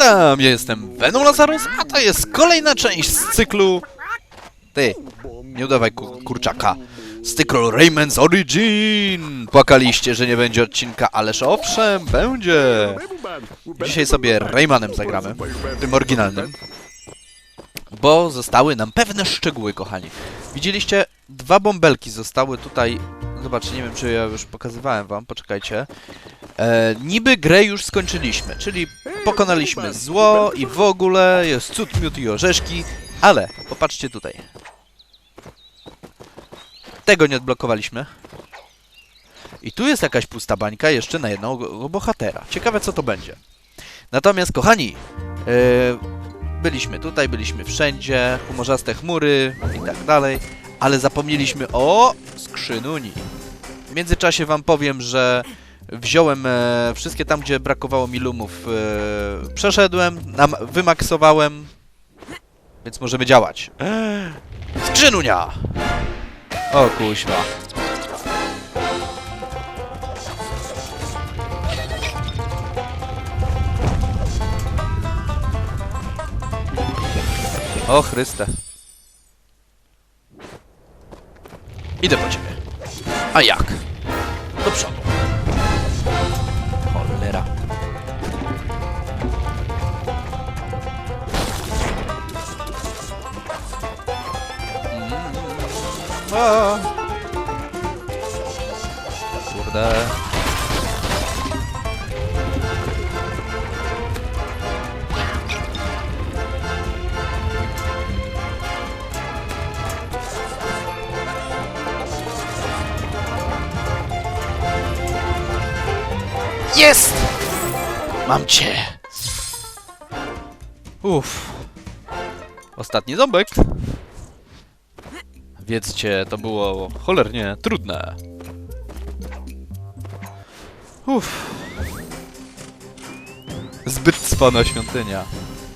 witam! Ja jestem Venom Lazarus, a to jest kolejna część z cyklu... Ty, nie udawaj ku kurczaka. Z cyklu Rayman's Origin! Płakaliście, że nie będzie odcinka, ależ owszem, będzie! Dzisiaj sobie Raymanem zagramy, tym oryginalnym. Bo zostały nam pewne szczegóły, kochani. Widzieliście, dwa bąbelki zostały tutaj... Zobaczcie, nie wiem, czy ja już pokazywałem wam, poczekajcie. E, niby grę już skończyliśmy, czyli pokonaliśmy zło i w ogóle jest cud, miód i orzeszki, ale popatrzcie tutaj. Tego nie odblokowaliśmy. I tu jest jakaś pusta bańka jeszcze na jednego bohatera. Ciekawe co to będzie. Natomiast kochani, e, byliśmy tutaj, byliśmy wszędzie, humorzaste chmury i tak dalej, ale zapomnieliśmy o skrzynuni. W międzyczasie wam powiem, że wziąłem e, wszystkie tam, gdzie brakowało mi lumów, e, przeszedłem, nam, wymaksowałem, więc możemy działać. Skrzynunia! O kuźwa. O Chryste. Idę po ciebie. A jak? Do przodu. Kurde. Jest! Mam cię! Uff. Ostatni ząbek. Wiedzcie, to było cholernie trudne. Uff. Zbyt cwana świątynia.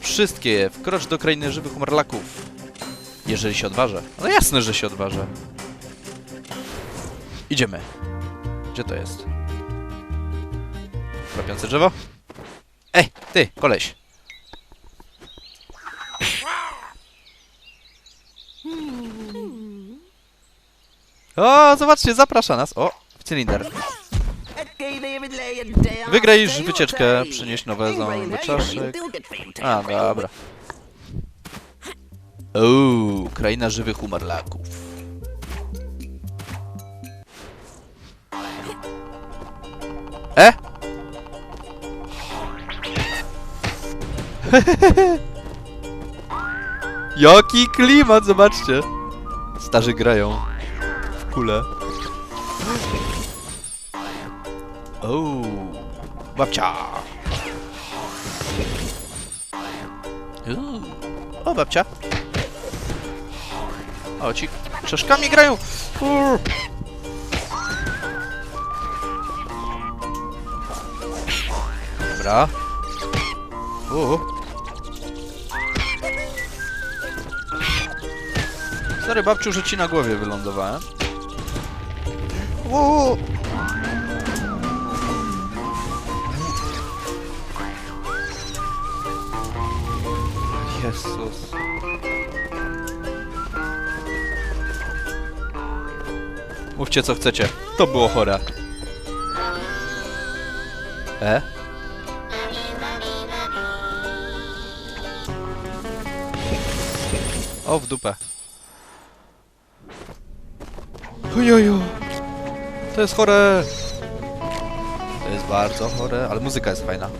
Wszystkie, wkrocz do krainy żywych umarlaków. Jeżeli się odważę. No jasne, że się odważę. Idziemy. Gdzie to jest? Kropiące drzewo? Ej, ty, koleś. O, zobaczcie, zaprasza nas. O, w cylinder. Wygraj wycieczkę, przynieś nowe ząby czaszek. A, dobra. Uuu, kraina żywych umarlaków. E? Jaki klimat, zobaczcie. Starzy grają kulę. Uuu, babcia. O, babcia. O, ci czaszkami grają. Uuu. Dobra. Uuu. Sorry, babciu, że ci na głowie wylądowałem. Uuu. Jezus. Mówcie co chcecie. To było chore. E? O, w dupę. Ojojo. To jest chore. To jest bardzo chore, ale muzyka jest fajna.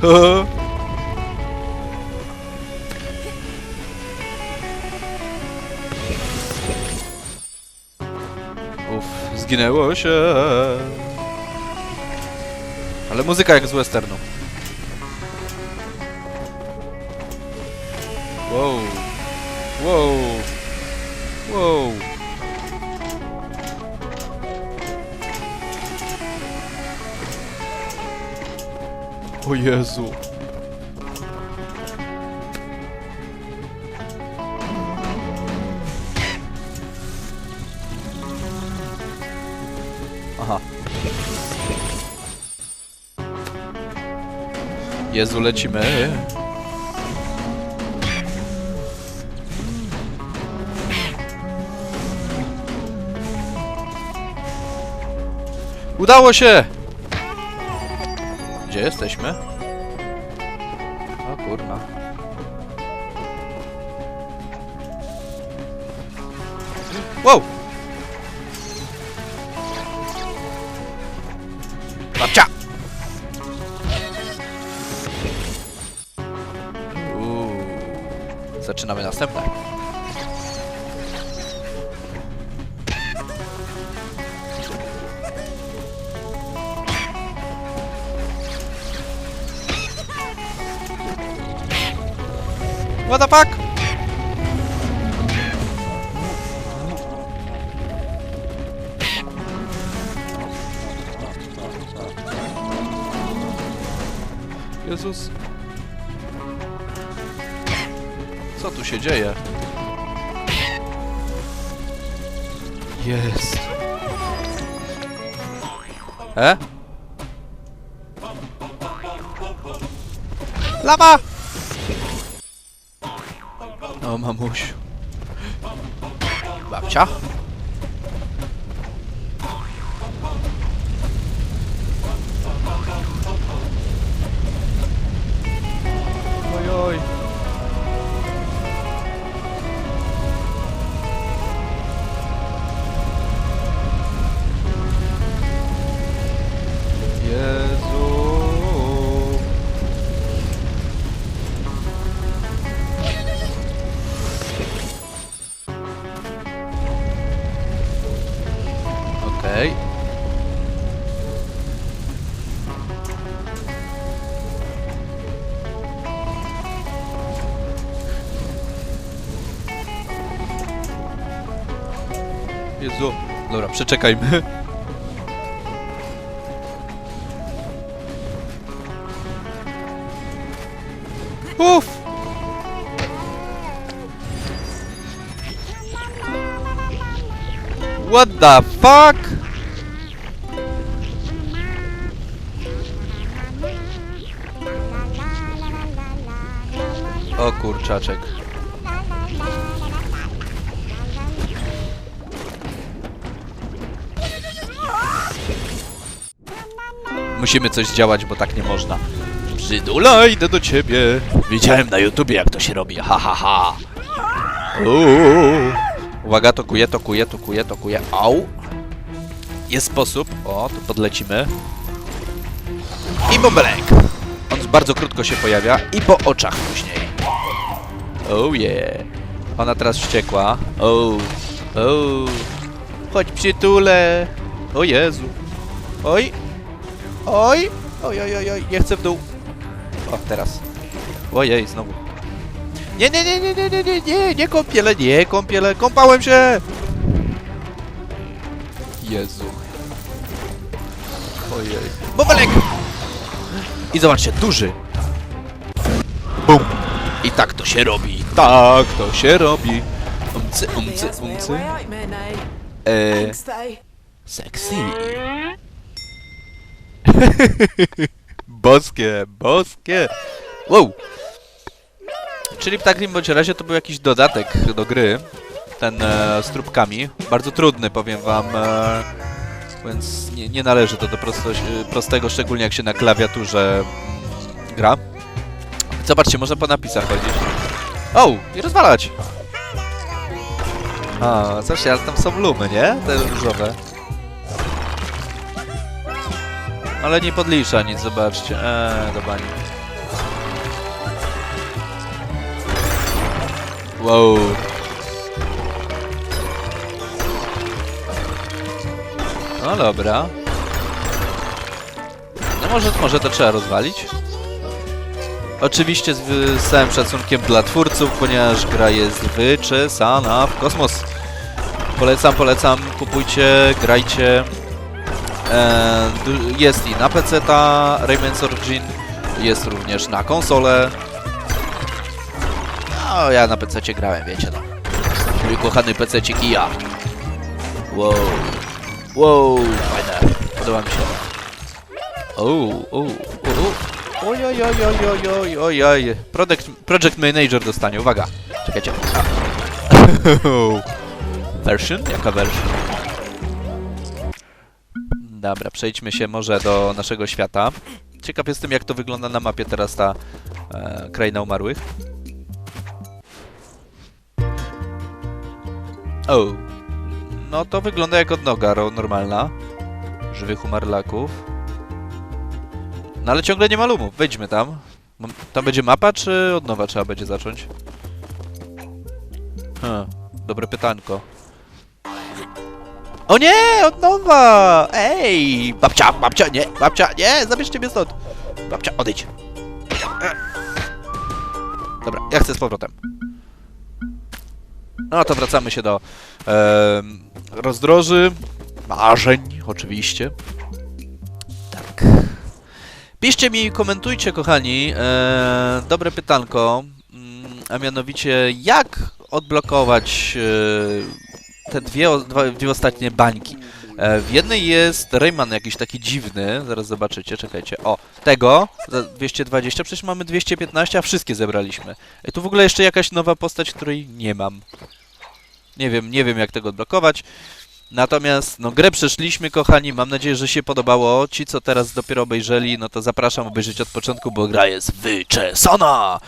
Uff, zginęło się. Ale muzyka jak z westernu. Wow. Wow. Wow. O Jezu. Aha. Jezu, lecimy. Udało się! Gdzie jesteśmy? O kurna. Wow! Babcia! Uuu. Zaczynamy następne. What the fuck? Jezus. Co tu się dzieje? Jest. E? Lawa! Toma, mocho. Tchau. Przeczekajmy. Uff! What the fuck? Musimy coś działać, bo tak nie można. Przydula, idę do ciebie. Widziałem na YouTubie, jak to się robi. Ha, ha, ha. Uuu. Uwaga, to kuje, to kuje, to kuje, to kuje. Au. Jest sposób. O, tu podlecimy. I bąbelek. On bardzo krótko się pojawia i po oczach później. Oh yeah. Ona teraz wściekła. Oh. Oh. Chodź przytule. O Jezu. Oj. Oj. Oj, oj, oj, oj. Nie chcę w dół. O, teraz. Ojej, znowu. Nie, nie, nie, nie, nie, nie, nie, nie, nie kąpiele, nie kąpiele, kąpałem się! Jezu. Ojej. Bobelek! I zobaczcie, duży. Bum. I tak to się robi. Tak to się robi. Umcy, umcy, umcy. Eee, sexy. boskie, boskie. Wow. Czyli w takim bądź razie to był jakiś dodatek do gry. Ten e, z trupkami. Bardzo trudny, powiem wam. E, więc nie, nie należy to do prosto, prostego, szczególnie jak się na klawiaturze mm, gra. Zobaczcie, można po napisach chodzić. O! I rozwalać! A, coś, ale tam są lumy, nie? Te różowe. Ale nie podlicza nic, zobaczcie. Eee, do bani. Wow. No dobra. No może, może to trzeba rozwalić? Oczywiście z, z całym szacunkiem dla twórców, ponieważ gra jest wyczesana w kosmos. Polecam, polecam, kupujcie, grajcie. E, jest i na PC ta Rayman's Origin, jest również na konsolę. No, ja na PC grałem, wiecie no. Mój kochany PC kija. Wow. Wow, fajne. Podoba mi się. O, o, o, o. Oj, oj, oj, oj, oj, oj, oj, oj. Project, project Manager dostanie, uwaga. Czekajcie. Version? Jaka version? Dobra, przejdźmy się może do naszego świata. Ciekaw jestem, jak to wygląda na mapie teraz ta e, kraina umarłych. O, no to wygląda jak odnoga normalna. Żywych umarlaków. No ale ciągle nie ma lumów. Wejdźmy tam. Tam będzie mapa, czy od nowa trzeba będzie zacząć? Hmm, dobre pytanko. O nie, od nowa! Ej, babcia, babcia, nie, babcia, nie, zabierzcie mnie stąd. Babcia, odejdź. E. Dobra, ja chcę z powrotem. No to wracamy się do em, rozdroży, marzeń, oczywiście. Tak. Piszcie mi, komentujcie, kochani, e, dobre pytanko, mm, a mianowicie jak odblokować e, te dwie, dwie ostatnie bańki. E, w jednej jest Rayman jakiś taki dziwny, zaraz zobaczycie, czekajcie. O, tego za 220, przecież mamy 215, a wszystkie zebraliśmy. E, tu w ogóle jeszcze jakaś nowa postać, której nie mam. Nie wiem, nie wiem jak tego odblokować. Natomiast, no grę przeszliśmy, kochani, mam nadzieję, że się podobało. Ci, co teraz dopiero obejrzeli, no to zapraszam obejrzeć od początku, bo gra jest wyczesana!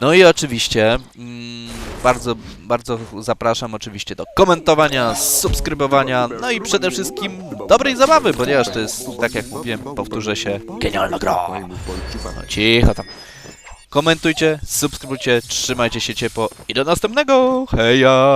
No i oczywiście, mm, bardzo, bardzo zapraszam oczywiście do komentowania, subskrybowania, no i przede wszystkim dobrej zabawy, ponieważ to jest, tak jak mówiłem, powtórzę się, genialna gra! No cicho tam. Komentujcie, subskrybujcie, trzymajcie się ciepło i do następnego! Heja!